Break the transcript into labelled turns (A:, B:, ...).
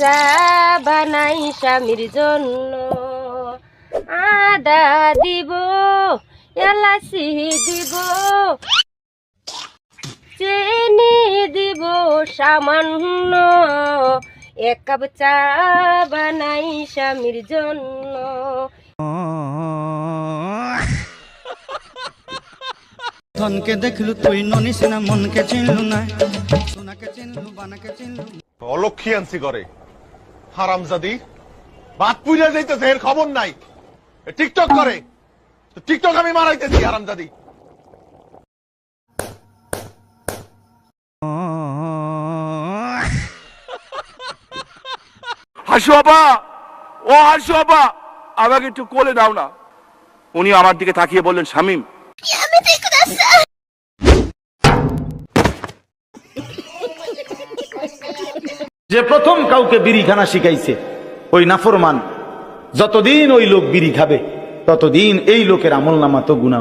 A: চা বানাই স্বামীর জন্য। আদা দিব এলাচি দিব চিনি দিব সামান্য। এক কাপ চা বানাই স্বামীর জন্য।
B: ধনকে দেখলু তুই ননিস না মনকে চিনলু না। সোনাকে চিনলু বানাকে চিনলু।
C: অলক্ষী আনছি করে হারামজাদি। বাদ পুজা যাইতেছে এর খবর নাই। টিকটক করে। টিকটক আমি মারাইতেছি হারামজাদি।
D: হাসু বাবা ও হাসু বাবা আমাকে একটু কোলে দাও না। উনি আমার দিকে তাকিয়ে বললেন শামিম।
E: যে প্রথম কাউকে বিড়ি খানা শিখাইছে, ওই নাফরমান, যতদিন ওই লোক বিড়ি খাবে, ততদিন এই লোকের আমল নামা তো গুণা